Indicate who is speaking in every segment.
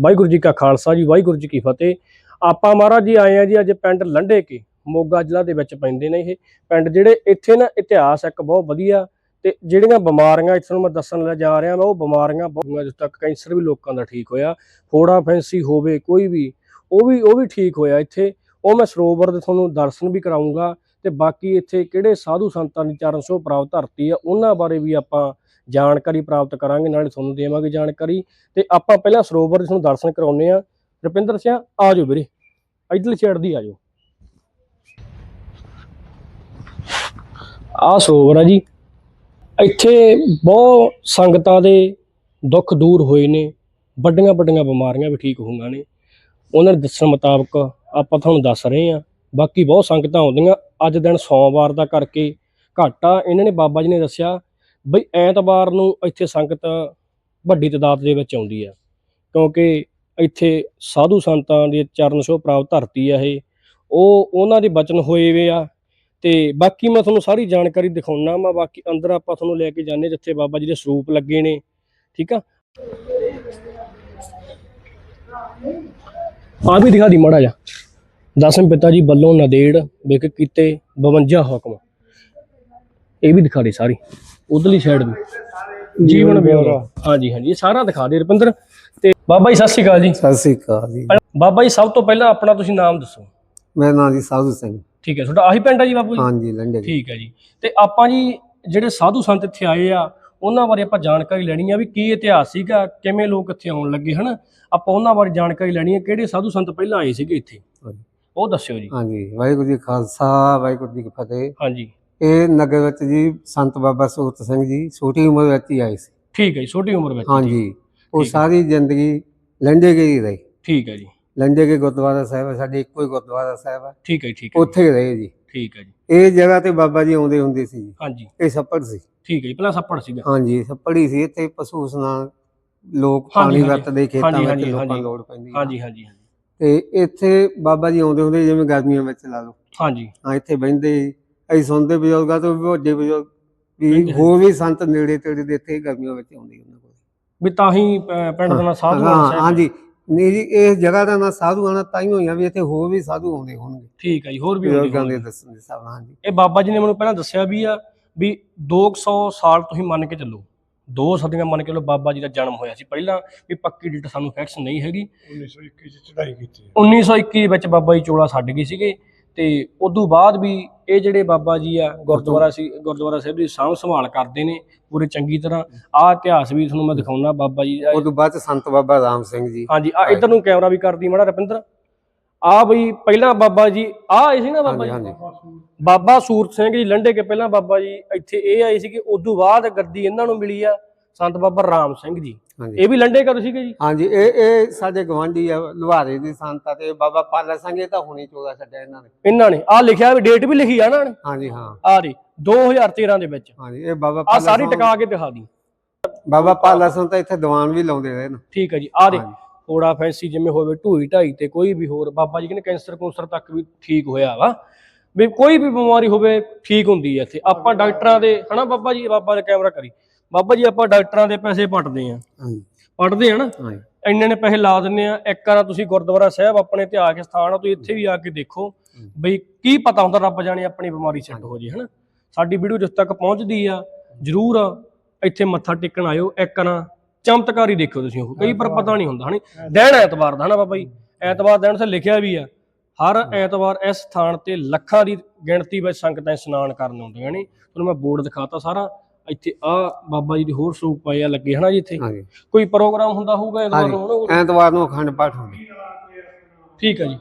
Speaker 1: ਵਾਹਿਗੁਰੂ ਜੀ ਕਾ ਖਾਲਸਾ ਜੀ, ਵਾਹਿਗੁਰੂ ਜੀ ਕੀ ਫਤਿਹ। ਆਪਾਂ ਮਹਾਰਾਜ ਜੀ ਆਏ ਆ ਜੀ ਅੱਜ ਪਿੰਡ ਲੰਡੇ ਕੇ, ਮੋਗਾ ਜ਼ਿਲ੍ਹਾ ਦੇ ਵਿੱਚ ਪੈਂਦੇ ਨੇ ਇਹ। ਪਿੰਡ ਜਿਹੜੇ ਇੱਥੇ ਨਾ ਇਤਿਹਾਸ ਇੱਕ ਬਹੁਤ ਵਧੀਆ ਤੇ ਜਿਹੜੀਆਂ ਬਿਮਾਰੀਆਂ, ਇੱਥੇ ਨੂੰ ਮੈਂ ਦੱਸਣ ਲੈ ਜਾ ਰਿਹਾ, ਮੈਂ ਉਹ ਬਿਮਾਰੀਆਂ ਬਹੁਤ ਜਿਸ ਤੱਕ ਕੈਂਸਰ ਵੀ ਲੋਕਾਂ ਦਾ ਠੀਕ ਹੋਇਆ। ਫੋੜਾ ਫੈਂਸੀ ਹੋਵੇ, ਕੋਈ ਵੀ, ਉਹ ਵੀ ਉਹ ਵੀ ਠੀਕ ਹੋਇਆ ਇੱਥੇ। ਉਹ ਮੈਂ ਸਰੋਵਰ ਦੇ ਤੁਹਾਨੂੰ ਦਰਸ਼ਨ ਵੀ ਕਰਾਉਂਗਾ ਤੇ ਬਾਕੀ ਇੱਥੇ ਕਿਹੜੇ ਸਾਧੂ ਸੰਤਾਂ ਦੀ ਚਰਨ ਛੋਹ ਪ੍ਰਾਪਤ ਧਰਤੀ ਆ, ਉਹਨਾਂ ਬਾਰੇ ਵੀ ਆਪਾਂ ਜਾਣਕਾਰੀ ਪ੍ਰਾਪਤ ਕਰਾਂਗੇ, ਨਾਲੇ ਤੁਹਾਨੂੰ ਦੇਵਾਂਗੇ ਜਾਣਕਾਰੀ। ਤੇ ਆਪਾਂ ਪਹਿਲਾਂ ਸਰੋਵਰ ਦੇ ਤੁਹਾਨੂੰ ਦਰਸ਼ਨ ਕਰਾਉਨੇ ਆ ਰੁਪਿੰਦਰ ਸਿੰਘ ਆ ਜਾਓ ਵੀਰੇ। ਇਧਰਲੀ ਸਾਈਡ ਦੀ ਆ ਜਾਓ ਆ ਸਰੋਵਰ ਆ ਜੀ। ਇੱਥੇ ਬਹੁਤ ਸੰਗਤਾਂ ਦੇ ਦੁੱਖ ਦੂਰ ਹੋਏ ਨੇ। ਵੱਡੀਆਂ ਵੱਡੀਆਂ ਬਿਮਾਰੀਆਂ ਵੀ ਠੀਕ ਹੋਈਆਂ ਨੇ। ਉਹਨਾਂ ਦੇ ਦੱਸਣ ਮੁਤਾਬਕ ਆਪਾਂ ਤੁਹਾਨੂੰ ਦੱਸ ਰਹੇ ਹਾਂ। ਬਾਕੀ ਬਹੁਤ ਸੰਗਤਾਂ ਆਉਂਦੀਆਂ। ਅੱਜ ਦਿਨ ਸੋਮਵਾਰ ਦਾ ਕਰਕੇ ਘੱਟ। ਆ ਇਹਨਾਂ ਨੇ ਬਾਬਾ ਜੀ ਨੇ ਦੱਸਿਆ ਬਈ ਐਤਵਾਰ ਨੂੰ ਇੱਥੇ ਸੰਗਤ ਵੱਡੀ ਤਾਦਾਦ ਦੇ ਵਿੱਚ ਆਉਂਦੀ ਆ, ਕਿਉਂਕਿ ਇੱਥੇ ਸਾਧੂ ਸੰਤਾਂ ਦੀ ਚਰਨ ਛੋਹ ਪ੍ਰਾਪਤ ਧਰਤੀ ਆ ਇਹ, ਉਹ ਉਹਨਾਂ ਦੇ ਬਚਨ ਹੋਏ ਵੇ ਆ। ਤੇ ਬਾਕੀ ਮੈਂ ਤੁਹਾਨੂੰ ਸਾਰੀ ਜਾਣਕਾਰੀ ਦਿਖਾਉਣਾ ਮੈਂ ਬਾਕੀ ਅੰਦਰ ਆਪਾਂ ਤੁਹਾਨੂੰ ਲੈ ਕੇ ਜਾਂਦੇ ਜਿੱਥੇ ਬਾਬਾ ਜੀ ਦੇ ਸਰੂਪ ਲੱਗੇ ਨੇ, ਠੀਕ ਆ? ਆ ਵੀ ਦਿਖਾ ਦੀ ਮੜਾ ਜਾ ਦਸਮ ਪਿਤਾ ਜੀ ਵੱਲੋਂ ਨਦੇੜ ਵਿਕ ਕੀਤੇ 52 ਹੁਕਮ। ਇਹ ਵੀ ਦਿਖਾ ਦੇ ਸਾਰੀ। ਉਧਰਲੀ ਸਾਈਡ ਵੀ ਜੀਵਨ ਬਿਉਰਾ ਹਾਂਜੀ ਹਾਂਜੀ ਇਹ ਸਾਰਾ ਦਿਖਾ ਦੇ ਰੁਪਿੰਦਰ। ਤੇ ਬਾਬਾ ਜੀ ਸਤਿ ਸ਼੍ਰੀ ਅਕਾਲ ਜੀ।
Speaker 2: ਸਤਿ ਸ੍ਰੀ ਅਕਾਲ ਜੀ।
Speaker 1: ਬਾਬਾ ਜੀ ਸਭ ਤੋਂ ਪਹਿਲਾਂ ਆਪਣਾ ਤੁਸੀਂ ਨਾਮ ਦੱਸੋ।
Speaker 2: ਮੇਰਾ ਨਾਮ ਜੀ ਸਾਧੂ ਸਿੰਘ।
Speaker 1: ਠੀਕ ਹੈ ਤੁਹਾਡਾ ਆਹੀ ਪਿੰਡ ਆ ਜੀ ਬਾਬੂ ਜੀ?
Speaker 2: ਹਾਂਜੀ ਲੰਡੇ
Speaker 1: ਠੀਕ ਹੈ ਜੀ। ਤੇ ਆਪਾਂ ਜੀ ਜਿਹੜੇ ਸਾਧੂ ਸੰਤ ਇੱਥੇ ਆਏ ਆ ਉਹਨਾਂ ਬਾਰੇ ਆਪਾਂ ਜਾਣਕਾਰੀ ਲੈਣੀ ਆ ਵੀ ਕੀ ਇਤਿਹਾਸ ਸੀਗਾ ਕਿਵੇਂ ਲੋਕ ਇੱਥੇ ਆਉਣ ਲੱਗੇ ਹਨਾ? ਆਪਾਂ ਉਹਨਾਂ ਬਾਰੇ ਜਾਣਕਾਰੀ ਲੈਣੀ ਆ ਕਿਹੜੇ ਸਾਧੂ ਸੰਤ ਪਹਿਲਾਂ ਆਏ ਸੀਗੇ ਇੱਥੇ?
Speaker 2: ਹਾਂਜੀ।
Speaker 1: ਉਹ ਦੱਸਿਓ ਜੀ।
Speaker 2: ਹਾਂਜੀ ਵਾਹਿਗੁਰੂ ਜੀ ਖਾਲਸਾ ਵਾਹਿਗੁਰੂ ਜੀ ਕੀ ਫਤਿਹ।
Speaker 1: ਹਾਂਜੀ।
Speaker 2: ਇਹ ਨਗਰ ਵਿੱਚ ਜੀ ਸੰਤ ਬਾਬਾ ਸੂਰਤ ਸਿੰਘ ਜੀ ਛੋਟੀ ਉਮਰ ਵਿੱਚ ਹੀ ਆਏ ਸੀ।
Speaker 1: ਠੀਕ ਹੈ ਜੀ ਛੋਟੀ ਉਮਰ ਵਿੱਚ
Speaker 2: ਹਾਂਜੀ। ਉਹ
Speaker 1: ਹੈ।
Speaker 2: ਸਾਰੀ ਜ਼ਿੰਦਗੀ ਲੰਡੇ ਕੇ ਹੀ ਰਹੇ।
Speaker 1: ਠੀਕ ਹੈ ਜੀ।
Speaker 2: ਲੰਡੇ ਕੇ ਗੁਰਦੁਆਰਾ ਸਾਹਿਬ ਹੈ ਸਾਡੇ ਇੱਕੋ ਹੀ ਗੁਰਦੁਆਰਾ ਸਾਹਿਬ ਹੈ।
Speaker 1: ਠੀਕ ਹੈ ਠੀਕ ਹੈ
Speaker 2: ਉੱਥੇ ਹੀ ਰਹੇ ਜੀ।
Speaker 1: ਠੀਕ ਹੈ ਜੀ।
Speaker 2: ਇਹ ਜਗ੍ਹਾ ਤੇ ਬਾਬਾ ਜੀ ਆਉਂਦੇ ਹੁੰਦੇ ਸੀ ਜੀ।
Speaker 1: ਹਾਂਜੀ।
Speaker 2: ਇਹ ਛੱਪੜ ਸੀ।
Speaker 1: ਠੀਕ ਹੈ ਜੀ ਪਹਿਲਾਂ ਸੱਪੜ ਸੀਗਾ।
Speaker 2: ਹਾਂਜੀ ਛੱਪੜੀ ਸੀ। ਇੱਥੇ ਪਸ਼ੂ ਇਸ਼ਨਾਨ ਲੋਕ ਪਾਣੀ। ਵਰਤਦੇ ਖੇਤਾਂ ਵਿੱਚ ਲੋਕਾਂ। ਲੋੜ ਪੈਂਦੀ ਹੈ।
Speaker 1: ਹਾਂਜੀ ਹਾਂਜੀ
Speaker 2: ਤੇ ਇੱਥੇ ਬਾਬਾ ਜੀ ਆਉਂਦੇ ਹੁੰਦੇ ਜਿਵੇਂ ਗਰਮੀਆਂ ਵਿੱਚ ਲਾ ਲਓ।
Speaker 1: ਹਾਂਜੀ।
Speaker 2: ਹਾਂ ਇੱਥੇ ਬਹਿੰਦੇ ਸੀ। ਅਸੀਂ ਸੁਣਦੇ ਬਜ਼ੁਰਗਾਂ ਤੋਂ ਵੀ ਵੱਡੇ ਬਜ਼ੁਰਗ ਵੀ ਹੋਰ ਵੀ ਸੰਤ ਨੇੜੇ ਤੇੜੇ ਦੇ ਇੱਥੇ ਗਰਮੀਆਂ ਵਿੱਚ ਆਉਂਦੇ ਉਹਨਾਂ ਕੋਲ।
Speaker 1: ਵੀ ਤਾਂ ਹੀ ਅਹ, ਪਿੰਡ ਦਾ ਨਾਂ ਸਾਧੂ
Speaker 2: ਹਾਂ
Speaker 1: ਸਾਹਿਬ
Speaker 2: ਹਾਂਜੀ। ਨਹੀਂ ਜੀ ਇਸ ਜਗ੍ਹਾ ਦਾ ਨਾਂ ਸਾਧੂ ਆਣਾ ਤਾਂ ਹੀ ਹੋਈਆਂ ਵੀ ਇੱਥੇ ਹੋਰ ਵੀ ਸਾਧੂ ਆਉਂਦੇ ਹੋਣਗੇ।
Speaker 1: ਠੀਕ ਹੈ ਜੀ ਹੋਰ ਵੀ ਆਉਂਦੇ
Speaker 2: ਬਜ਼ੁਰਗਾਂ ਦੇ
Speaker 1: ਹੋਣਗੇ।
Speaker 2: ਦੱਸਣ ਦੇ ਹਿਸਾਬ ਨਾਲ ਹਾਂਜੀ।
Speaker 1: ਇਹ ਬਾਬਾ ਜੀ ਨੇ ਮੈਨੂੰ ਪਹਿਲਾਂ ਦੱਸਿਆ ਵੀ ਆ ਵੀ 200 ਸਾਲ ਤੁਸੀਂ ਮੰਨ ਕੇ ਚੱਲੋ ਦੋ ਸਦੀਆਂ ਮੰਨ ਕੇ ਚੱਲੋ ਬਾਬਾ ਜੀ ਦਾ ਜਨਮ ਹੋਇਆ ਸੀ। ਪਹਿਲਾਂ ਵੀ ਪੱਕੀ ਡੇਟ ਸਾਨੂੰ ਫਿਕਸ ਨਹੀਂ ਹੈਗੀ।
Speaker 3: 1921 ਚ ਚੜਾਈ ਕੀਤੀ।
Speaker 1: 1921 ਵਿੱਚ ਬਾਬਾ ਜੀ ਚੋਲਾ ਛੱਡ ਗਏ ਸੀਗੇ ਤੇ ਉਦੋਂ ਬਾਅਦ ਵੀ ਇਹ ਜਿਹੜੇ ਬਾਬਾ ਜੀ ਆ ਗੁਰਦੁਆਰਾ ਸੀ ਗੁਰਦੁਆਰਾ ਸਾਹਿਬ ਦੀ ਸਾਂਭ ਸੰਭਾਲ ਕਰਦੇ ਨੇ ਪੂਰੇ ਚੰਗੀ ਤਰ੍ਹਾਂ। ਆਹ ਇਤਿਹਾਸ ਵੀ ਤੁਹਾਨੂੰ ਮੈਂ ਦਿਖਾਉਣਾ ਬਾਬਾ ਜੀ ਦਾ।
Speaker 2: ਉਸ ਤੋਂ ਬਾਅਦ ਸੰਤ ਬਾਬਾ ਰਾਮ ਸਿੰਘ ਜੀ।
Speaker 1: ਹਾਂਜੀ ਆ ਇਧਰ ਨੂੰ ਕੈਮਰਾ ਵੀ ਕਰਦੀ ਮਾੜਾ ਰਪਿੰਦਰ। ਆ ਬਈ ਪਹਿਲਾਂ ਬਾਬਾ ਜੀ ਆ ਆਏ ਸੀ ਨਾ ਬਾਬਾ ਜੀ?
Speaker 2: ਹਾਂਜੀ।
Speaker 1: ਬਾਬਾ ਸੂਰਤ ਸਿੰਘ ਜੀ ਲੰਡੇ ਕੇ ਪਹਿਲਾਂ ਬਾਬਾ ਜੀ ਇੱਥੇ ਇਹ ਆਏ ਸੀ ਕਿ ਉਦੋਂ ਬਾਅਦ ਗੱਦੀ ਇਹਨਾਂ ਨੂੰ ਮਿਲੀ ਆ ਸੰਤ ਬਾਬਾ ਰਾਮ ਸਿੰਘ ਜੀ।
Speaker 2: ਹਾਂਜੀ।
Speaker 1: ਇਹ ਵੀ ਲੰਡੇ ਕਦੋਂ ਸੀਗੇ ਜੀ?
Speaker 2: ਹਾਂਜੀ ਇਹ ਇਹ ਸਾਡੇ ਗਵਾਂਢੀ ਆ ਲੁਹਾਰੇ ਦੀ ਸੰਤ ਆ ਤੇ ਬਾਬਾ ਪਾਲਾ ਸਿੰਘ ਇਹ ਤਾਂ ਹੁਣੀ ਚੋਦਾ ਛੱਡਿਆ ਇਹਨਾਂ ਨੇ।
Speaker 1: ਇਹਨਾਂ ਨੇ। ਆ ਲਿਖਿਆ ਵੀ ਡੇਟ ਵੀ ਲਿਖੀ ਆ ਇਹਨਾਂ? ਨੇ
Speaker 2: ਹਾਂਜੀ ਹਾਂ।
Speaker 1: ਆ ਰਹੀ 2013 ਦੇ ਵਿੱਚ।
Speaker 2: ਹਾਂਜੀ ਇਹ ਬਾਬਾ
Speaker 1: ਆ ਸਾਰੀ ਟਿਕਾ ਕੇ ਦਿਖਾ ਦੀ।
Speaker 2: ਬਾਬਾ ਪਾਲਾ ਸਿੰਘ ਤਾਂ ਇੱਥੇ ਦੀਵਾਨ ਵੀ ਲਾਉਂਦੇ ਰਹੇ ਨਾ।
Speaker 1: ਠੀਕ ਹੈ ਜੀ। ਆ ਦੇ। ਥੋੜਾ ਫੈਂਸੀ ਜਿਵੇਂ ਹੋਵੇ ਢੂਈ ਢਾਈ ਤੇ ਕੋਈ ਵੀ ਹੋਰ ਬਾਬਾ ਜੀ ਕਹਿੰਦੇ ਕੈਂਸਰ ਕੂੰਸਰ ਤੱਕ ਵੀ ਠੀਕ ਹੋਇਆ ਵਾ। ਵੀ ਕੋਈ ਵੀ ਬਿਮਾਰੀ ਹੋਵੇ ਠੀਕ ਹੁੰਦੀ ਹੈ ਇੱਥੇ। ਆਪਾਂ ਡਾਕਟਰਾਂ ਦੇ ਹਨਾ ਬਾਬਾ ਜੀ ਬਾਬਾ ਦਾ ਕੈਮਰਾ ਕਰੀ। ਬਾਬਾ ਜੀ ਆਪਾਂ ਡਾਕਟਰਾਂ ਦੇ ਪੈਸੇ ਪਟਦੇ ਆ
Speaker 2: ਹਾਂਜੀ।
Speaker 1: ਪਟਦੇ ਆ ਨਾ?
Speaker 2: ਹਾਂਜੀ।
Speaker 1: ਇੰਨੇ ਨੇ ਪੈਸੇ ਲਾ ਦਿੰਨੇ ਆ ਇੱਕ ਵਾਰ ਤੁਸੀਂ ਗੁਰਦੁਆਰਾ ਸਾਹਿਬ ਆਪਣੇ ਤੇ ਆ ਕੇ ਸਥਾਨ ਆ ਤੁਸੀਂ ਇੱਥੇ ਵੀ ਆ ਕੇ ਦੇਖੋ ਬਈ ਕੀ ਪਤਾ ਹੁੰਦਾ ਰੱਬ ਜਾਣੇ ਆਪਣੀ ਬਿਮਾਰੀ ਸੈੱਟ ਹੋ ਜੇ ਹਨਾ? ਸਾਡੀ ਵੀਡੀਓ ਜਿਸ ਤੱਕ ਪਹੁੰਚਦੀ ਆ ਜਰੂਰ ਇੱਥੇ ਮੱਥਾ ਟੇਕਣ ਆਇਓ। ਇੱਕ ਨਾ ਚਮਤਕਾਰੀ ਦੇਖਿਓ ਤੁਸੀਂ ਉਹ। ਕਈ ਪਰ ਪਤਾ ਨਹੀਂ ਹੁੰਦਾ ਹਣੀ ਦਿਨ ਐਤਵਾਰ ਦਾ ਹਨਾ ਬਾਬਾ ਜੀ? ਐਤਵਾਰ ਦਿਨ ਤੇ ਲਿਖਿਆ ਵੀ ਆ ਹਰ ਐਤਵਾਰ ਇਸ ਸਥਾਨ ਤੇ ਲੱਖਾਂ ਦੀ ਗਿਣਤੀ ਵਿੱਚ ਸੰਗਤਾਂ ਇਸ਼ਨਾਨ ਕਰਨ ਆਉਂਦੀਆਂ ਨੇ। ਤੁਹਾਨੂੰ ਮੈਂ ਬੋਰਡ ਦਿਖਾਤਾ ਸਾਰਾ। ਇੱਥੇ ਆ ਬਾਬਾ ਜੀ ਦੇ ਹੋਰ ਸਰੂਪ ਪਏ ਆ ਲੱਗੇ ਹਨਾ ਜੀ ਇੱਥੇ?
Speaker 2: ਹਾਂਜੀ।
Speaker 1: ਕੋਈ ਪ੍ਰੋਗਰਾਮ ਹੁੰਦਾ ਹੋਊਗਾ ਐਤਵਾਰ ਨੂੰ ਹਨਾ?
Speaker 2: ਐਤਵਾਰ ਨੂੰ ਅਖੰਡ ਪਾਠ ਹੁੰਦੇ।
Speaker 1: ਠੀਕ ਹੈ ਜੀ।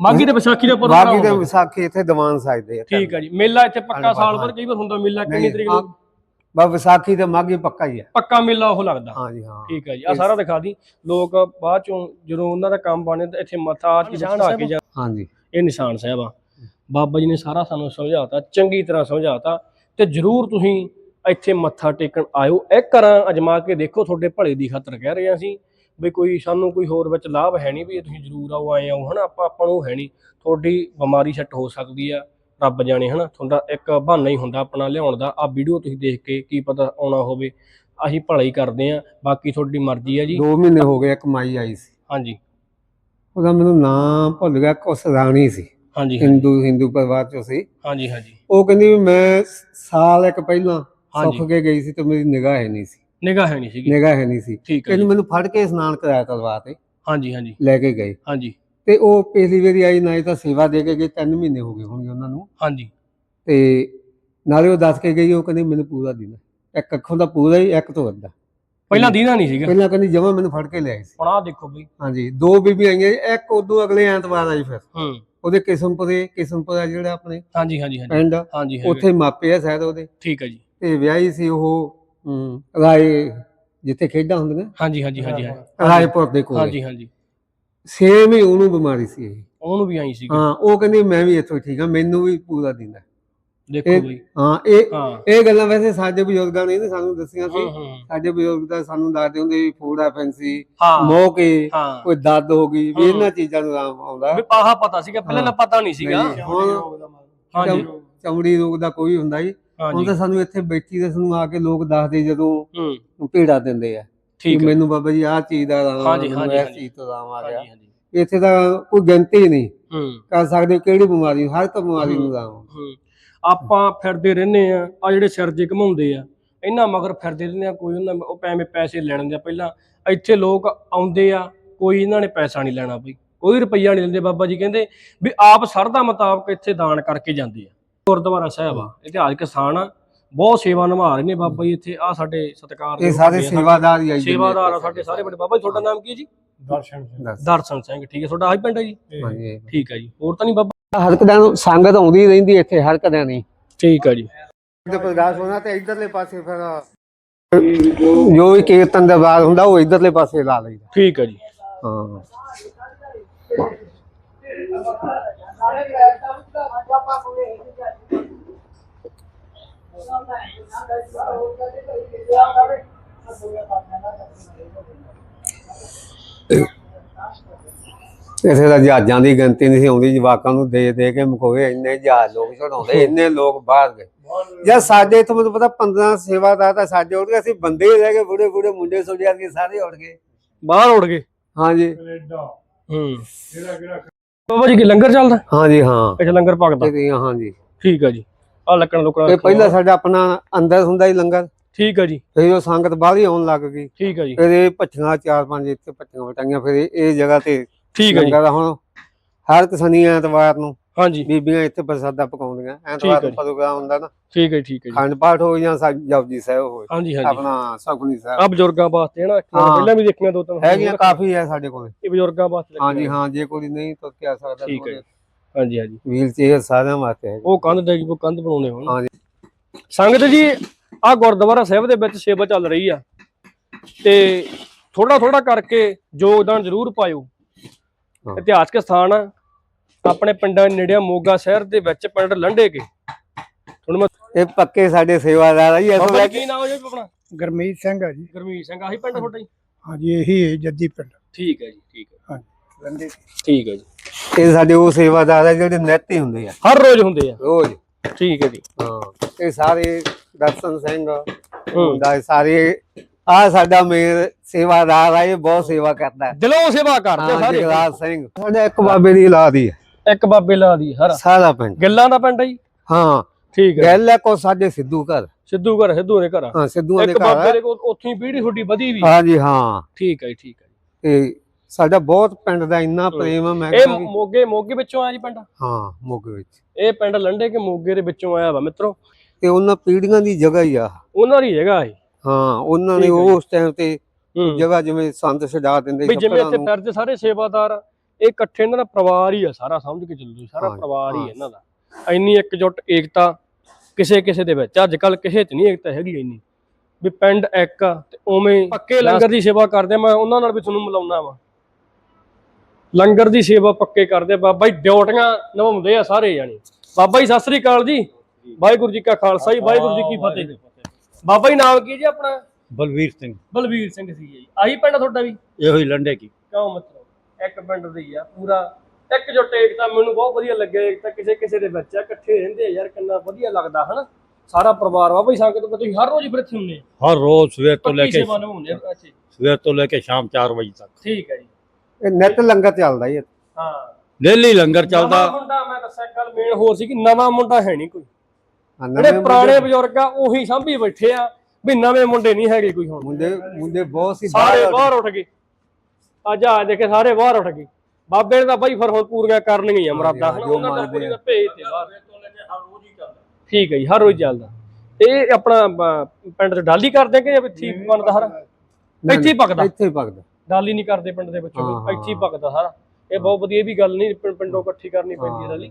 Speaker 1: ਮਾਗੀ ਤੇ ਵਿਸਾਖੀ ਦਾ
Speaker 2: ਬਾਕੀ
Speaker 1: ਪ੍ਰੋਗਰਾਮ
Speaker 2: ਤੇ
Speaker 1: ਹੁੰਦਾ।
Speaker 2: ਵਿਸਾਖੀ ਇੱਥੇ ਦੀਵਾਨ ਸਜਦੇ ਆ।
Speaker 1: ਠੀਕ ਹੈ ਜੀ। ਮੇਲਾ ਇੱਥੇ ਪੱਕਾ ਸਾਲ ਭਰ। ਕਈ ਵਾਰ ਹੁੰਦਾ ਮੇਲਾ ਕਿੰਨੀ ਤਰੀਕ ਨੂੰ?
Speaker 2: ਬਾ ਵਿਸਾਖੀ ਤੇ ਮਾਘੀ ਪੱਕਾ ਹੀ ਆ।
Speaker 1: ਪੱਕਾ ਮੇਲਾ ਉਹ ਲੱਗਦਾ।
Speaker 2: ਹਾਂਜੀ ਹਾਂ।
Speaker 1: ਠੀਕ ਹੈ ਜੀ। ਆ ਸਾਰਾ ਦਿਖਾ ਦੀ। ਲੋਕ ਬਾਅਦ ਚੋਂ ਜਦੋਂ ਉਹਨਾਂ ਦਾ ਕੰਮ ਬਣੇ ਤਾਂ ਇੱਥੇ ਮੱਥਾ ਕੇ ਚੜਾ ਕੇ ਜਾ
Speaker 2: ਹਾਂਜੀ।
Speaker 1: ਇਹ ਨਿਸ਼ਾਨ ਸਾਹਿਬ ਆ। ਬਾਬਾ ਜੀ ਨੇ ਸਾਰਾ ਸਾਨੂੰ ਸਮਝਾਤਾ ਚੰਗੀ ਤਰ੍ਹਾਂ ਸਮਝਾਤਾ। ਤੇ ਜਰੂਰ ਤੁਸੀਂ ਇੱਥੇ ਮੱਥਾ ਟੇਕਣ ਆਇਓ। ਇੱਕ ਵਾਰਾਂ ਅਜਮਾ ਕੇ ਦੇਖੋ ਤੁਹਾਡੇ ਭਲੇ ਦੀ ਖਾਤਰ ਕਹਿ ਰਹੇ ਅਸੀਂ ਵੀ ਕੋਈ ਸਾਨੂੰ ਕੋਈ ਹੋਰ ਵਿੱਚ ਲਾਭ ਹੈ ਨਹੀਂ ਵੀ ਇਹ ਤੁਸੀਂ ਜਰੂਰ ਆਓ ਆਏ ਆਓ ਹਨਾ? ਆਪਾਂ ਆਪਾਂ ਨੂੰ ਹੈ ਨਹੀਂ। ਤੁਹਾਡੀ ਬਿਮਾਰੀ ਸੈੱਟ ਹੋ ਸਕਦੀ ਆ ਰੱਬ ਜਾਣੇ ਹਨਾ? ਤੁਹਾਡਾ ਇੱਕ ਬਹਾਨਾ ਹੀ ਹੁੰਦਾ ਆਪਣਾ ਲਿਆਉਣ ਦਾ। ਆ ਵੀਡੀਓ ਤੁਸੀਂ ਦੇਖ ਕੇ ਕੀ ਪਤਾ ਆਉਣਾ ਹੋਵੇ। ਅਸੀਂ ਭਲਾ ਹੀ ਕਰਦੇ ਆ ਬਾਕੀ ਤੁਹਾਡੀ ਮਰਜ਼ੀ ਆ ਜੀ।
Speaker 2: 2 ਮਹੀਨੇ ਹੋ ਗਏ ਇੱਕ ਮਾਈ ਆਈ ਸੀ।
Speaker 1: ਹਾਂਜੀ।
Speaker 2: ਉਹਦਾ ਮੈਨੂੰ ਨਾਮ ਭੁੱਲ ਗਿਆ ਕੁਛ ਰਾਣੀ ਸੀ।
Speaker 1: ਹਾਂਜੀ।
Speaker 2: ਹਿੰਦੂ ਹਿੰਦੂ ਪਰਿਵਾਰ ਚੋਂ ਸੀ।
Speaker 1: ਹਾਂਜੀ ਹਾਂਜੀ।
Speaker 2: ਉਹ ਕਹਿੰਦੀ ਵੀ ਮੈਂ ਸਾਲ ਇੱਕ ਪਹਿਲਾਂ। ਸੁੱਖ ਕੇ ਗਈ ਸੀ ਤੇ ਮੇਰੀ ਨਿਗਾਹ ਹੈ ਨਹੀਂ ਸੀ।
Speaker 1: ਨਿਗਾਹ ਹੈ ਨਹੀਂ ਸੀਗੀ।
Speaker 2: ਨਿਗਾਹ ਹੈ ਨਹੀਂ ਸੀ।
Speaker 1: ਠੀਕ ਹੈ
Speaker 2: ਇਹਨੂੰ ਮੈਨੂੰ ਫੜ ਕੇ ਇਸ਼ਨਾਨ ਕਰਾਇਆ ਤਲਵਾਰ ਤੇ।
Speaker 1: ਹਾਂਜੀ ਹਾਂਜੀ।
Speaker 2: ਲੈ ਕੇ ਗਏ।
Speaker 1: ਹਾਂਜੀ।
Speaker 2: ਤੇ ਉਹ ਪਿਛਲੀ ਵਾਰੀ ਆਈ ਨਾ ਤਾਂ ਸੇਵਾ ਦੇ ਕੇ ਗਏ 3 ਮਹੀਨੇ ਹੋ ਗਏ ਹੋਣਗੇ ਉਹਨਾਂ ਨੂੰ।
Speaker 1: ਹਾਂਜੀ।
Speaker 2: ਤੇ ਨਾਲੇ ਉਹ ਦੱਸ ਕੇ ਗਈ ਉਹ ਕਹਿੰਦੀ ਮੈਨੂੰ ਪੂਰਾ ਦਿਨ। ਇੱਕ ਅੱਖੋਂ ਦਾ ਪੂਰਾ ਹੀ ਇੱਕ ਤੋਂ ਅੱਧਾ।
Speaker 1: ਪਹਿਲਾਂ ਦੀਨਾ ਨਹੀਂ ਸੀਗਾ?
Speaker 2: ਪਹਿਲਾਂ ਕਹਿੰਦੀ ਜਮਾ ਮੈਨੂੰ ਫੜ ਕੇ ਲਿਆਈ ਸੀ।
Speaker 1: ਹੁਣ ਆਹ ਦੇਖੋ ਬਈ।
Speaker 2: ਹਾਂਜੀ ਦੋ ਬੀਬੀਆਂ ਆਈਆਂ ਇੱਕ ਉਦੋਂ ਅਗਲੇ ਐਤਵਾਰ ਆਈ ਫਿਰ।
Speaker 1: ਹੂੰ।
Speaker 2: ਉਹਦੇ ਕਿਸਮਪੁਰੇ ਕਿਸਮਪੁਰਾ ਜਿਹੜਾ ਆਪਣੇ
Speaker 1: ਹਾਂਜੀ ਹਾਂਜੀ ਹਾਂਜੀ।
Speaker 2: ਪਿੰਡ
Speaker 1: ਹਾਂਜੀ।
Speaker 2: ਉੱਥੇ ਮਾਪੇ ਆ ਸ਼ਾਇਦ ਉਹਦੇ।
Speaker 1: ਠੀਕ ਹੈ ਜੀ।
Speaker 2: ਤੇ ਵਿਆਹੀ ਸੀ ਉਹ ਰਾਏ ਜਿੱਥੇ ਖੇਡਾਂ ਹੁੰਦੀਆਂ?
Speaker 1: ਹਾਂਜੀ ਹਾਂਜੀ ਹਾਂਜੀ
Speaker 2: ਰਾਏਪੁਰ ਦੇ ਕੋਲ।
Speaker 1: ਹਾਂਜੀ ਹਾਂਜੀ।
Speaker 2: ਸੇਮ ਹੀ ਉਹਨੂੰ ਬਿਮਾਰੀ ਸੀ ਇਹ।
Speaker 1: ਉਹਨੂੰ ਵੀ ਆਈ ਸੀਗੀ।
Speaker 2: ਹਾਂ ਉਹ ਕਹਿੰਦੀ ਮੈਂ ਵੀ ਇੱਥੋਂ ਠੀਕ ਹਾਂ ਮੈਨੂੰ ਵੀ ਪੂਰਾ ਹੈ।
Speaker 1: ਦੇਖੋ ਬਈ।
Speaker 2: ਹਾਂ ਇਹ
Speaker 1: ਹਾਂ।
Speaker 2: ਇਹ ਗੱਲਾਂ ਵੈਸੇ ਸਾਡੇ ਬਜ਼ੁਰਗਾਂ ਨੇ ਨੀ ਸਾਨੂੰ ਦੱਸੀਆਂ ਸੀ।
Speaker 1: ਹੂੰ ਹੂੰ।
Speaker 2: ਸਾਡੇ ਬਜ਼ੁਰਗ ਤਾਂ ਸਾਨੂੰ ਦੱਸਦੇ ਹੁੰਦੇ ਵੀ ਫੂਡ ਐਫੈਂਸੀ
Speaker 1: ਹਾਂ।
Speaker 2: ਮੋਕੇ
Speaker 1: ਹਾਂ।
Speaker 2: ਕੋਈ ਦਰਦ ਹੋ ਗਈ ਵੀ
Speaker 1: ਹੂੰ।
Speaker 2: ਇਹਨਾਂ ਚੀਜ਼ਾਂ ਨੂੰ ਆਰਾਮ ਆਉਂਦਾ।
Speaker 1: ਵੀ ਆਹ ਪਤਾ ਸੀਗਾ ਪਹਿਲਾਂ ਪਤਾ ਨਹੀਂ ਸੀਗਾ। ਹਾਂਜੀ।
Speaker 2: ਚਮੜੀ ਰੋਗ ਦਾ ਕੋਈ ਹੁੰਦਾ ਜੀ
Speaker 1: ਹਾਂਜੀ।
Speaker 2: ਤਾਂ ਸਾਨੂੰ ਇੱਥੇ ਬੈਠੀ ਦੇ ਸਾਨੂੰ ਆ ਕੇ ਲੋਕ ਦੱਸਦੇ ਜਦੋਂ
Speaker 1: ਹੂੰ।
Speaker 2: ਭੇੜਾ ਦਿੰਦੇ ਆ।
Speaker 1: ਠੀਕ
Speaker 2: ਮੈਨੂੰ ਬਾਬਾ ਜੀ ਆਹ ਚੀਜ਼ ਦਾ ਆਰਾਮ ਆ,
Speaker 1: ਹਾਂਜੀ, ਹਾਂਜੀ,
Speaker 2: ਇਸ। ਚੀਜ਼ ਤੋਂ ਆਰਾਮ ਆ ਗਿਆ। ਇੱਥੇ ਤਾਂ ਕੋਈ ਗਿਣਤੀ ਨਹੀਂ।
Speaker 1: ਹੂੰ।
Speaker 2: ਕਰ ਸਕਦੇ ਕਿਹੜੀ ਬਿਮਾਰੀ ਹਰ ਇੱਕ ਬਿਮਾਰੀ ਨੂੰ ਆਰਾਮ
Speaker 1: ਹੂੰ। ਆਪਾਂ ਫਿਰਦੇ ਰਹਿੰਦੇ ਆ ਆ ਜਿਹੜੇ ਸਿਰ ਜੇ ਘਮਾਉਂਦੇ ਆ ਇਹਨਾਂ ਮਗਰ ਫਿਰਦੇ ਰਹਿੰਦੇ ਆ ਕੋਈ ਉਹਨਾਂ ਉਹ ਪੈਵੇਂ ਪੈਸੇ ਲੈ ਲੈਂਦੇ ਆ ਪਹਿਲਾਂ। ਇੱਥੇ ਲੋਕ ਆਉਂਦੇ ਆ ਕੋਈ ਇਹਨਾਂ ਨੇ ਪੈਸਾ ਨਹੀਂ ਲੈਣਾ ਬਈ। ਕੋਈ ਰੁਪਈਆ ਨਹੀਂ ਲੈਂਦੇ ਬਾਬਾ ਜੀ ਕਹਿੰਦੇ ਵੀ ਆਪ ਸਰਦਾ ਮੁਤਾਬਕ ਇੱਥੇ ਦਾਨ ਕਰਕੇ ਜਾਂਦੇ ਆ। ਗੁਰਦੁਆਰਾ ਸਾਹਿਬ ਆ। ਇਤਿਹਾਸਕ ਸਥਾਨ ਆ। ਬਹੁਤ ਸੇਵਾ ਨਿਭਾ ਰਹੇ ਨੇ ਬਾਬਾ ਜੀ ਇੱਥੇ। ਆ ਸਾਡੇ ਸਤਿਕਾਰ
Speaker 2: ਇਹ ਸਾਰੇ ਸੇਵਾਦਾਰ ਹੀ ਆਈ
Speaker 1: ਸੇਵਾਦਾਰ ਆ ਸਾਡੇ ਸਾਰੇ ਬੜੇ ਬਾਬਾ ਜੀ ਤੁਹਾਡਾ ਨਾਮ ਕੀ ਹੈ ਜੀ?
Speaker 3: ਦਰਸ਼ਨ ਸਿੰਘ।
Speaker 2: ਦੱਸ।
Speaker 1: ਦਰਸ਼ਨ ਸਿੰਘ ਠੀਕ ਹੈ। ਤੁਹਾਡਾ ਆਹੀ ਪਿੰਡ ਹੈ ਜੀ? ਠੀਕ ਹੈ ਜੀ। ਹੋਰ ਤਾਂ ਨਹੀਂ ਬਾਬਾ?
Speaker 2: ਹਰ ਇੱਕ ਦਿਨ ਸੰਗਤ ਆਉਂਦੀ ਰਹਿੰਦੀ ਇੱਥੇ ਹਰ ਇੱਕ ਦਿਨ ਹੀ।
Speaker 1: ਠੀਕ ਹੈ ਜੀ।
Speaker 2: ਤੇ ਪ੍ਰਕਾਸ਼ ਹੋਣਾ ਤੇ ਇਧਰਲੇ ਪਾਸੇ ਫਿਰ ਜੋ ਵੀ ਕੀਰਤਨ ਦਾ ਬਾਦ ਹੁੰਦਾ ਉਹ ਇਧਰਲੇ ਪਾਸੇ ਲਾ ਲਈਦਾ।
Speaker 1: ਠੀਕ ਹੈ ਜੀ।
Speaker 2: ਹਾਂ। ਇਥੇ ਤਾਂ ਜਹਾਜ਼ਾਂ ਦੀ ਗਿਣਤੀ ਨਹੀਂ ਸੀ ਆਉਂਦੀ ਜਵਾਕਾਂ ਨੂੰ ਦੇ ਦੇ ਕੇ ਮਕੋਏ ਇੰਨੇ ਜਹਾਜ਼ ਲੋਕ ਚੜਾਉਂਦੇ ਇੰਨੇ ਲੋਕ ਬਾਹਰ ਗਏ। ਜਾਂ ਸਾਡੇ ਇੱਥੋਂ ਮੈਨੂੰ ਪਤਾ 15 ਸੇਵਾਦਾਰ ਤਾਂ ਸਾਡੇ ਉੱਡ ਗਏ ਅਸੀਂ ਬੰਦੇ ਹੀ ਰਹਿ ਗਏ ਬੁੜੇ ਬੁੜੇ ਮੁੰਡੇ ਸੁਣਿਆ ਕੇ ਸਾਰੇ ਉੱਡ ਗਏ।
Speaker 1: ਬਾਹਰ ਉੜ ਗਏ?
Speaker 2: ਹਾਂਜੀ।
Speaker 3: ਕੈਨੇਡਾ।
Speaker 1: ਹੂੰ।
Speaker 3: ਕਿਹੜਾ ਕਿਹੜਾ
Speaker 1: ਬਾਬਾ ਜੀ ਕੀ ਲੰਗਰ ਚੱਲਦਾ?
Speaker 2: ਹਾਂਜੀ ਹਾਂ।
Speaker 1: ਇੱਥੇ ਲੰਗਰ ਪਕਦਾ
Speaker 2: ਤੇ ਹਾਂਜੀ।
Speaker 1: ਠੀਕ ਹੈ ਜੀ। ਆ ਲੱਕੜ ਲੁਕੜਾ
Speaker 2: ਇਹ ਪਹਿਲਾਂ ਸਾਡਾ ਆਪਣਾ ਅੰਦਰ ਹੁੰਦਾ ਹੀ ਲੰਗਰ।
Speaker 1: ਠੀਕ ਹੈ ਜੀ।
Speaker 2: ਫਿਰ ਉਹ ਸੰਗਤ ਬਾਹਰ ਹੀ ਆਉਣ ਲੱਗ ਗਈ
Speaker 1: ਠੀਕ ਹੈ ਜੀ।
Speaker 2: ਫਿਰ ਇਹ ਪੱਛੀਆਂ ਚਾਰ ਪੰਜ ਇੱਥੇ ਪੱਛੀਆਂ ਵਟਾਈਆਂ ਫਿਰ ਇਹ- ਇਹ ਜਗ੍ਹਾ ਤੇ
Speaker 1: ਠੀਕ ਹੈ ਜੀ।
Speaker 2: ਲੰਗਰ ਹੁਣ। ਹਰ ਇੱਕ ਸ਼ਨੀ ਐਤਵਾਰ ਨੂੰ
Speaker 1: ਹਾਂਜੀ।
Speaker 2: ਬੀਬੀਆਂ ਇੱਥੇ ਪ੍ਰਸਾਦਾ ਪਕਾਉਂਦੀਆਂ ਐਤਵਾਰ
Speaker 1: ਹੈ
Speaker 2: ਨੂੰ। ਪ੍ਰੋਗਰਾਮ ਹੁੰਦਾ ਨਾ।
Speaker 1: ਠੀਕ ਹੈ ਠੀਕ ਹੈ
Speaker 2: ਖੰਡ ਪਾਠ ਹੋ ਜਾਂ ਜਪਜੀ ਸਾਹਿਬ ਹੋਏ
Speaker 1: ਹਾਂਜੀ ਹਾਂਜੀ।
Speaker 2: ਆਪਣਾ ਸੁਖਮਨੀ ਸਾਹਿਬ।
Speaker 1: ਆ ਬਜ਼ੁਰਗਾਂ ਵਾਸਤੇ ਨਾ
Speaker 2: ਹਾਂ।
Speaker 1: ਪਹਿਲਾਂ ਵੀ ਦੇਖੀਆਂ ਦੋ ਤਿੰਨ
Speaker 2: ਹੈਗੀਆਂ ਕਾਫੀ ਹੈ ਸਾਡੇ ਕੋਲ।
Speaker 1: ਇਹ ਬਜ਼ੁਰਗਾਂ ਵਾਸਤੇ
Speaker 2: ਹਾਂਜੀ ਹਾਂ ਜੇ ਕੋਈ ਨਹੀਂ ਤਾਂ ਕਿਆ ਸਕਦਾ
Speaker 1: ਠੀਕ ਹੈ। ਹਾਂਜੀ ਹਾਂਜੀ।
Speaker 2: ਵੀਲ ਚੇਅਰ ਸਾਰਿਆਂ ਵਾਸਤੇ ਹੈ
Speaker 1: ਉਹ ਕੰਧ ਦੇ ਉਹ ਕੰਧ ਬਣਾਉਣੇ ਹੋਣ।
Speaker 2: ਹਾਂਜੀ।
Speaker 1: ਸੰਗਤ ਜੀ ਆ ਗੁਰਦੁਆਰਾ ਸਾਹਿਬ ਦੇ ਵਿੱਚ ਸੇਵਾ ਚੱਲ ਰਹੀ ਆ। ਤੇ ਥੋੜਾ ਥੋੜਾ ਕਰਕੇ ਯੋਗਦਾਨ ਜ਼ਰੂਰ ਪਾਇਓ।
Speaker 2: ਹਾਂ।
Speaker 1: ਇਤਿਹਾਸਕ ਸਥਾਨ ਆ। ਆਪਣੇ ਪਿੰਡਾਂ ਨੇੜੇ ਮੋਗਾ ਸ਼ਹਿਰ ਦੇ ਵਿੱਚ ਪਿੰਡ ਲੰਡੇ ਕੇ। ਹੁਣ ਮੈਂ
Speaker 2: ਇਹ ਪੱਕੇ ਸਾਡੇ ਸੇਵਾਦਾਰ ਆ ਜੀ ਇਸ
Speaker 1: ਬਾਬਾ ਜੀ ਕੀ ਨਾਮ ਹੈ ਜੀ ਆਪਣਾ?
Speaker 3: ਗਰਮੀਤ ਸਿੰਘ ਆ ਜੀ।
Speaker 1: ਗਰਮੀਤ ਸਿੰਘ ਆਹੀ ਪਿੰਡ ਤੁਹਾਡਾ ਜੀ?
Speaker 3: ਹਾਂਜੀ ਇਹੀ ਹੈ ਜੱਦੀ ਪਿੰਡ।
Speaker 1: ਠੀਕ ਹੈ ਜੀ ਠੀਕ ਹੈ।
Speaker 3: ਹਾਂਜੀ ਲੰਡੇ
Speaker 1: ਠੀਕ ਹੈ ਜੀ।
Speaker 2: ਇਹ ਸਾਡੇ ਉਹ ਸੇਵਾਦਾਰ ਆ ਜਿਹੜੇ ਨਿੱਤ ਹੀ ਹੁੰਦੇ ਆ।
Speaker 1: ਹਰ ਰੋਜ਼ ਹੁੰਦੇ ਆ?
Speaker 2: ਰੋਜ਼।
Speaker 1: ਠੀਕ ਹੈ ਜੀ।
Speaker 2: ਹਾਂ ਇਹ ਸਾਰੇ ਦਰਸ਼ਨ ਸਿੰਘ
Speaker 1: ਹੂੰ।
Speaker 2: ਹੁੰਦਾ ਇਹ ਸਾਰੇ ਆ ਸਾਡਾ ਮੇਰ ਸੇਵਾਦਾਰ ਆ ਇਹ ਬਹੁਤ ਸੇਵਾ ਕਰਦਾ। ਹੈ
Speaker 1: ਦਿਲੋਂ ਸੇਵਾ ਕਰਦੇ
Speaker 2: ਹਾਂ
Speaker 1: ਸਾਰੇ।
Speaker 2: ਜਗਰਾਜ ਸਿੰਘ। ਸਾਡੇ ਇੱਕ ਬਾਬੇ ਦੀ ਔਲਾਦ ਹੀ ਹੈ।
Speaker 1: ਇੱਕ ਬਾਬੇ ਲਾ ਦੀ ਹਰ।
Speaker 2: ਸਾਰਾ ਪਿੰਡ।
Speaker 1: ਗੱਲਾਂ ਦਾ ਪਿੰਡ ਹੈ ਜੀ?
Speaker 2: ਹਾਂ।
Speaker 1: ਠੀਕ ਹੈ
Speaker 2: ਗੱਲ ਹੈ ਕੋ ਸਾਡੇ ਸਿੱਧੂ ਘਰ।
Speaker 1: ਸਿੱਧੂ ਘਰ ਸਿੱਧੂ ਦੇ ਘਰ।
Speaker 2: ਹਾਂ ਸਿੱਧੂਆਂ ਦੇ
Speaker 1: ਇੱਕ
Speaker 2: ਘਰ
Speaker 1: ਬਾਬੇ
Speaker 2: ਹੈ।
Speaker 1: ਦੇ ਕੋਲ ਉੱਥੋਂ ਹੀ ਪੀੜੀ ਤੁਹਾਡੀ ਵਧੀ ਵੀ।
Speaker 2: ਹਾਂਜੀ ਹਾਂ।
Speaker 1: ਠੀਕ ਹੈ ਜੀ, ਠੀਕ ਹੈ
Speaker 2: ਤੇ ਸਾਡਾ ਬਹੁਤ ਪਿੰਡ ਦਾ ਇੰਨਾ ਪ੍ਰੇਮ ਮੈਂ
Speaker 1: ਇਹ ਮੋਗੇ ਮੋਗੇ ਵਿੱਚੋਂ ਆਇਆ ਜੀ ਪਿੰਡ?
Speaker 2: ਹਾਂ ਮੋਗੇ ਵਿੱਚ।
Speaker 1: ਇਹ ਪਿੰਡ ਲੰਡੇ ਕੇ ਮੋਗੇ ਦੇ ਵਿੱਚੋਂ ਆਇਆ ਵਾ ਮਿੱਤਰੋ।
Speaker 2: ਤੇ ਉਹਨਾਂ ਪੀੜ੍ਹੀਆਂ ਦੀ ਜਗ੍ਹਾ ਹੀ ਆ।
Speaker 1: ਉਹਨਾਂ ਦੀ ਜਗ੍ਹਾ ਹੈ
Speaker 2: ਹਾਂ ਉਹਨਾਂ ਨੇ
Speaker 1: ਹੈ ਜੀ।
Speaker 2: ਉਸ ਟਾਈਮ ਤੇ
Speaker 1: ਹੂੰ।
Speaker 2: ਜਗ੍ਹਾ ਜਿਵੇਂ ਸੰਤ ਸਜਾ ਦਿੰਦੇ
Speaker 1: ਜਿਵੇਂ ਇੱਥੇ। ਫਿਰਦੇ ਸਾਰੇ ਸੇਵਾਦਾਰ ਇਹ ਇਕੱਠੇ ਇਹਨਾਂ ਦਾ ਪਰਿਵਾਰ ਹੀ ਆ ਸਾਰਾ ਸਮਝ ਕੇ ਚੱਲੋ ਜੀ, ਸਾਰਾ ਪਰਿਵਾਰ ਹੀ। ਇਹਨਾਂ ਦਾ। ਇੰਨੀ ਇਕਜੁੱਟ ਏਕਤਾ ਕਿਸੇ ਕਿਸੇ ਦੇ ਵਿੱਚ ਅੱਜ ਕੱਲ ਕਿਸੇ 'ਚ ਨਹੀਂ ਏਕਤਾ ਹੈਗੀ ਇੰਨੀ। ਵੀ ਪਿੰਡ ਇੱਕ ਆ ਤੇ ਉਵੇਂ ਪੱਕੇ ਲੰਗਰ ਦੀ ਸੇਵਾ ਕਰਦੇ ਮੈਂ ਉਹਨਾਂ ਨਾਲ ਵੀ ਤੁਹਾਨੂੰ ਮਿਲਾਉਣਾ ਵਾ। ਲੰਗਰ ਦੀ ਸੇਵਾ ਪੱਕੇ ਕਰਦੇ ਬਾਬਾ ਜੀ ਡਿਊਟੀਆਂ ਨਿਭਾਉਂਦੇ ਆ ਸਾਰੇ ਜਾਣੇ। ਬਾਬਾ ਜੀ ਸਤਿ ਸ੍ਰੀ ਅਕਾਲ ਜੀ। ਵਾਹਿਗੁਰੂ ਜੀ ਕਾ ਖਾਲਸਾ ਜੀ ਵਾਹਿਗੁਰੂ ਜੀ ਕੀ ਫਤਿਹ। ਬਾਬਾ ਜੀ ਨਾਮ ਕੀ ਜੀ ਆਪਣਾ?
Speaker 4: ਬਲਵੀਰ ਸਿੰਘ।
Speaker 1: ਬਲਵੀਰ ਸਿੰਘ ਸੀ ਜੀ। ਆਹੀ ਪਿੰਡ ਤੁਹਾਡਾ ਵੀ?
Speaker 4: ਇਹੋ ਹੀ ਲੰਡੇ ਕੀ।
Speaker 1: ਕਿਉਂ ਮਤਲਬ? ਇੱਕ ਪਿੰਡ ਦੇ ਆ ਪੂਰਾ। ਇਕਜੁੱਟ ਏਕਤਾ ਮੈਨੂੰ ਬਹੁਤ ਵਧੀਆ ਲੱਗਿਆ ਏਕਤਾ ਕਿਸੇ ਕਿਸੇ ਦੇ ਵਿੱਚ ਆ ਇਕੱਠੇ ਰਹਿੰਦੇ ਆ ਯਾਰ ਕਿੰਨਾ ਵਧੀਆ ਲੱਗਦਾ ਹਨਾ? ਸਾਰਾ ਪਰਿਵਾਰ ਵਾ ਬਈ ਸੰਗਤ ਤੁਸੀਂ ਹਰ ਰੋਜ਼ ਫਿਰ ਇੱਥੇ ਹੁੰਦੇ
Speaker 4: ਹਰ ਰੋਜ਼ ਸਵੇਰ ਤੋਂ ਲੈ ਕੇ ਸਵੇਰ ਤੋਂ ਲੈ ਕੇ ਸ਼ਾਮ 4 ਵਜੇ ਤੱਕ।
Speaker 1: ਠੀਕ ਹੈ ਜੀ।
Speaker 2: ਇਹ ਨਿਤ ਲੰਗਰ ਚੱਲਦਾ ਹੀ
Speaker 1: ਹਾਂ।
Speaker 4: ਡੇਲੀ ਲੰਗਰ ਚੱਲਦਾ।
Speaker 1: ਨਵਾਂ ਮੁੰਡਾ ਮੈਂ ਦੱਸਿਆ ਕੱਲ ਮੇਨ ਹੋਰ ਸੀ ਕਿ ਨਵਾਂ ਮੁੰਡਾ ਹੈ ਨਹੀਂ ਕੋਈ। ਜਿਹੜੇ ਪੁਰਾਣੇ ਬਜ਼ੁਰਗ ਆ ਉਹੀ ਸਾਂਭੀ ਬੈਠੇ ਆ ਵੀ ਨਵੇਂ ਮੁੰਡੇ ਨਹੀਂ ਹੈਗੇ ਕੋਈ ਹੁਣ।
Speaker 2: ਮੁੰਡੇ ਮੁੰਡੇ ਬਹੁਤ ਸੀ
Speaker 1: ਸਾਰੇ
Speaker 2: ਬਾਹਰ
Speaker 1: ਉੱਠ ਗਏ। ਅੱਜ ਆ ਦੇਖੇ ਸਾਰੇ ਬਾਹਰ ਉੱਠ ਗਏ। ਬਾਬੇ ਨੇ ਤਾਂ ਬਾਈ ਫਿਰ ਹੁਣ ਪੂਰੀਆਂ ਕਰਨਗੀਆਂ ਮਰਾਦਾ। ਉਹਨਾਂ ਦਾ
Speaker 2: ਮੰਨਦੇ
Speaker 1: ਪੂਰੀ ਦਾ ਭੇਜ ਤੇ ਬਾਹਰ। ਠੀਕ ਹੈ ਜੀ ਹਰ ਰੋਜ਼ ਚੱਲਦਾ। ਇਹ ਆਪਣਾ ਪਿੰਡ ਚ ਡਾਲੀ ਕਰਦੇ ਕਿ ਇੱਥੇ ਬਣਦਾ ਸਾਰਾ ਇੱਥੇ ਹੀ ਪੱਕਦਾ
Speaker 2: ਇੱਥੇ ਹੀ ਪੱਕਦਾ
Speaker 1: ਡਾਲੀ ਨਹੀਂ ਕਰਦੇ ਪਿੰਡ ਦੇ ਵਿੱਚੋਂ ਇੱਥੇ ਹੀ। ਪੱਕਦਾ ਸਾਰਾ ਇਹ ਬਹੁਤ ਵਧੀਆ ਇਹ ਵੀ ਗੱਲ ਨਹੀਂ ਪਿੰਡੋਂ ਇਕੱਠੀ ਕਰਨੀ ਪੈਂਦੀ ਹੈ। ਡਾਲੀ।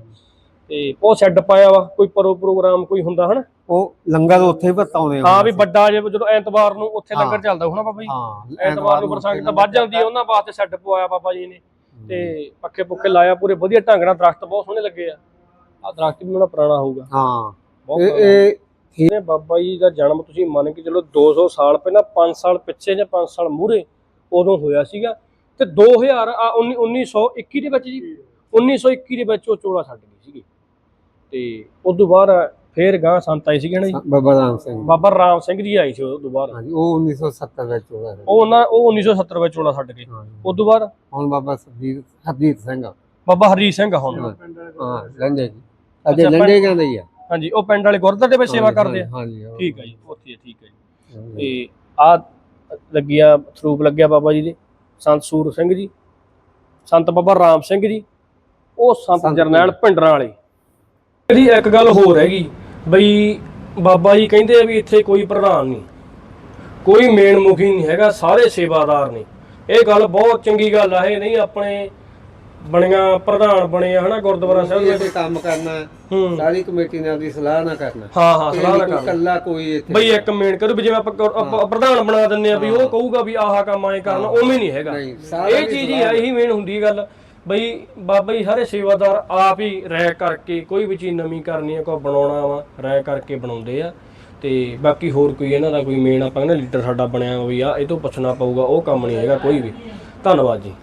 Speaker 1: ਤੇ ਉਹ ਸ਼ੈੱਡ ਪਾਇਆ ਵਾ ਕੋਈ ਪਰੋ ਪ੍ਰੋਗਰਾਮ ਕੋਈ ਹੁੰਦਾ ਹਨਾ?
Speaker 2: ਉਹ ਲੰਗਰ ਉੱਥੇ ਹੀ ਵਰਤਾਉਂਦੇ
Speaker 1: ਹਾਂ ਵੀ ਵੱਡਾ ਜੇ ਜਦੋਂ ਐਤਵਾਰ ਨੂੰ ਉੱਥੇ। ਲੰਗਰ ਚੱਲਦਾ ਹੋਣਾ ਬਾਬਾ ਜੀ।
Speaker 2: ਹਾਂ
Speaker 1: ਐਤਵਾਰ ਨੂੰ ਪ੍ਰਸੰਗ ਤਾਂ ਵੱਜ ਜਾਂਦੀ ਹੈ ਉਹਨਾਂ ਵਾਸਤੇ ਸੈੱਟ ਪਵਾਇਆ ਬਾਬਾ ਜੀ ਨੇ। ਤੇ ਪੱਕੇ ਪੁੱਕੇ ਲਾਇਆ ਪੂਰੇ ਵਧੀਆ ਢੰਗ ਨਾਲ ਦਰਖਤ ਬਹੁਤ ਸੋਹਣੇ ਲੱਗੇ ਆ। ਆ ਦਰਖਤ ਵੀ ਉਹਨਾਂ ਪੁਰਾਣਾ ਹੋਊਗਾ।
Speaker 2: ਹਾਂ। ਇਹ
Speaker 1: ਪੁਰਾਣਾ।
Speaker 2: ਇਹ
Speaker 1: ਇਹ ਬਾਬਾ ਜੀ ਦਾ ਜਨਮ ਤੁਸੀਂ ਮੰਨ ਕੇ ਚਲੋ 200 ਸਾਲ ਪਹਿਲਾਂ 5 ਸਾਲ ਪਿੱਛੇ ਜਾਂ 5 ਸਾਲ ਮੂਹਰੇ ਉਦੋਂ ਹੋਇਆ ਸੀਗਾ। ਤੇ 2000 ਆ 19 1921 ਦੇ ਵਿੱਚ ਜੀ 1921 ਦੇ ਵਿੱਚ ਉਹ ਚੋਲਾ ਛੱਡ ਗਈ ਸੀਗੀ। ਤੇ ਉਸ ਤੋਂ ਬਾਅਦ ਫੇਰ ਗਾਂ ਸੰਤ ਆਏ ਸੀਗੇ ਨਾ ਜੀ।
Speaker 2: ਬਾਬਾ ਰਾਮ ਸਿੰਘ
Speaker 1: ਬਾਬਾ ਰਾਮ ਸਿੰਘ ਜੀ ਆਏ ਸੀ ਉਸ ਤੋਂ ਬਾਅਦ।
Speaker 2: ਹਾਂਜੀ ਉਹ 1970 ਵਿੱਚ ਹੋਇਆ ਸੀ।
Speaker 1: ਉਹ ਉਹਨਾਂ ਉਹ 1970 ਵਿੱਚ ਚੋਲਾ ਛੱਡ ਗਏ। ਉਸ ਤੋਂ ਬਾਅਦ
Speaker 2: ਹੁਣ ਬਾਬਾ ਸਰਜੀਤ ਹਰਜੀਤ ਸਿੰਘ ਆ।
Speaker 1: ਬਾਬਾ ਹਰੀ ਸਿੰਘ ਆ ਹੁਣ।
Speaker 2: ਹਾਂ ਲੰਡੇ ਜੀ। ਅਜੇ
Speaker 1: ਅੱਛਾ,
Speaker 2: ਲੰਡੇ ਕਹਿੰਦੇ ਹੀ ਆ।
Speaker 1: ਹਾਂਜੀ ਉਹ ਪਿੰਡ ਵਾਲੇ ਗੁਰਦੁਆਰੇ ਵਿੱਚ ਸੇਵਾ ਕਰਦੇ ਆ।
Speaker 2: ਹਾਂਜੀ ਹਾਂ।
Speaker 1: ਠੀਕ ਹੈ ਜੀ। ਉੱਥੇ ਆ, ਠੀਕ ਹੈ ਜੀ। ਤੇ ਆ ਲੱਗਿਆ ਸਰੂਪ ਲੱਗਿਆ ਬਾਬਾ ਜੀ ਦੇ ਸੰਤ ਸੂਰ ਸਿੰਘ ਜੀ ਸੰਤ ਬਾਬਾ ਰਾਮ ਸਿੰਘ ਜੀ ਉਹ ਸੰਤ
Speaker 2: ਸੰਤ
Speaker 1: ਜਰਨੈਲ ਪਿੰਡਰਾਂ ਵਾਲੇ। ਇਹਦੀ ਇੱਕ ਗੱਲ ਹੋਰ ਹੈਗੀ। ਬਈ ਬਾਬਾ ਜੀ ਕਹਿੰਦੇ ਆ ਵੀ ਇੱਥੇ ਕੋਈ ਪ੍ਰਧਾਨ ਨਹੀਂ ਕੋਈ ਮੇਨ ਮੁਖੀ ਨਹੀਂ ਹੈਗਾ ਸਾਰੇ ਸੇਵਾਦਾਰ ਨੇ। ਇਹ ਗੱਲ ਬਹੁਤ ਚੰਗੀ ਗੱਲ ਆ ਇਹ ਨਹੀਂ ਆਪਣੇ ਬਣੀਆਂ ਪ੍ਰਧਾਨ ਬਣੇ ਆ ਹਨਾ ਗੁਰਦੁਆਰਾ ਸਾਹਿਬ ਦੇ
Speaker 2: ਕੰਮ ਕਰਨਾ ਸਾਰੀ ਕਮੇਟੀ ਨੇ ਆਪਣੀ ਸਲਾਹ ਨਾ ਕਰਨਾ।
Speaker 1: ਹਾਂ ਹਾਂ ਸਲਾਹ
Speaker 2: ਨੀ
Speaker 1: ਨਾ
Speaker 2: ਕੋਈ
Speaker 1: ਕਰ
Speaker 2: ਇਕੱਲਾ ਕੋਈ ਇੱਥੇ
Speaker 1: ਬਈ ਇੱਕ ਮੇਨ ਕਰੂ ਵੀ ਜਿਵੇਂ ਆਪਾਂ ਪ੍ਰਧਾਨ ਬਣਾ ਦਿੰਨੇ ਆ ਵੀ ਉਹ ਕਹੂਗਾ ਵੀ ਆਹ ਕੰਮ ਐ ਕਰਨਾ ਉਵੇਂ ਨਹੀਂ ਹੈਗਾ। ਇਹ ਚੀਜ਼ ਹੀ ਆ ਇਹੀ ਮੇਨ ਹੁੰਦੀ ਗੱਲ। ਬਈ, ਬਾਬਾ ਜੀ ਸਾਰੇ ਸੇਵਾਦਾਰ ਆਪ ਹੀ ਰਹਿ ਕਰਕੇ, ਕੋਈ ਵੀ ਚੀਜ਼ ਨਵੀਂ ਕਰਨੀ ਆ, ਕੋਈ ਬਣਾਉਣਾ ਵਾ ਰਹਿ ਕਰਕੇ ਬਣਾਉਂਦੇ ਆ। ਤੇ ਬਾਕੀ ਹੋਰ ਕੋਈ ਇਹਨਾਂ ਦਾ ਕੋਈ ਮੇਨ ਆਪਾਂ ਕਹਿੰਦੇ ਲੀਡਰ ਸਾਡਾ ਬਣਿਆ ਵੀ ਆ ਇਹ ਤੋਂ ਪੁੱਛਣਾ ਪਊਗਾ, ਉਹ ਕੰਮ ਨਹੀਂ ਹੈਗਾ ਕੋਈ ਵੀ। ਧੰਨਵਾਦ ਜੀ।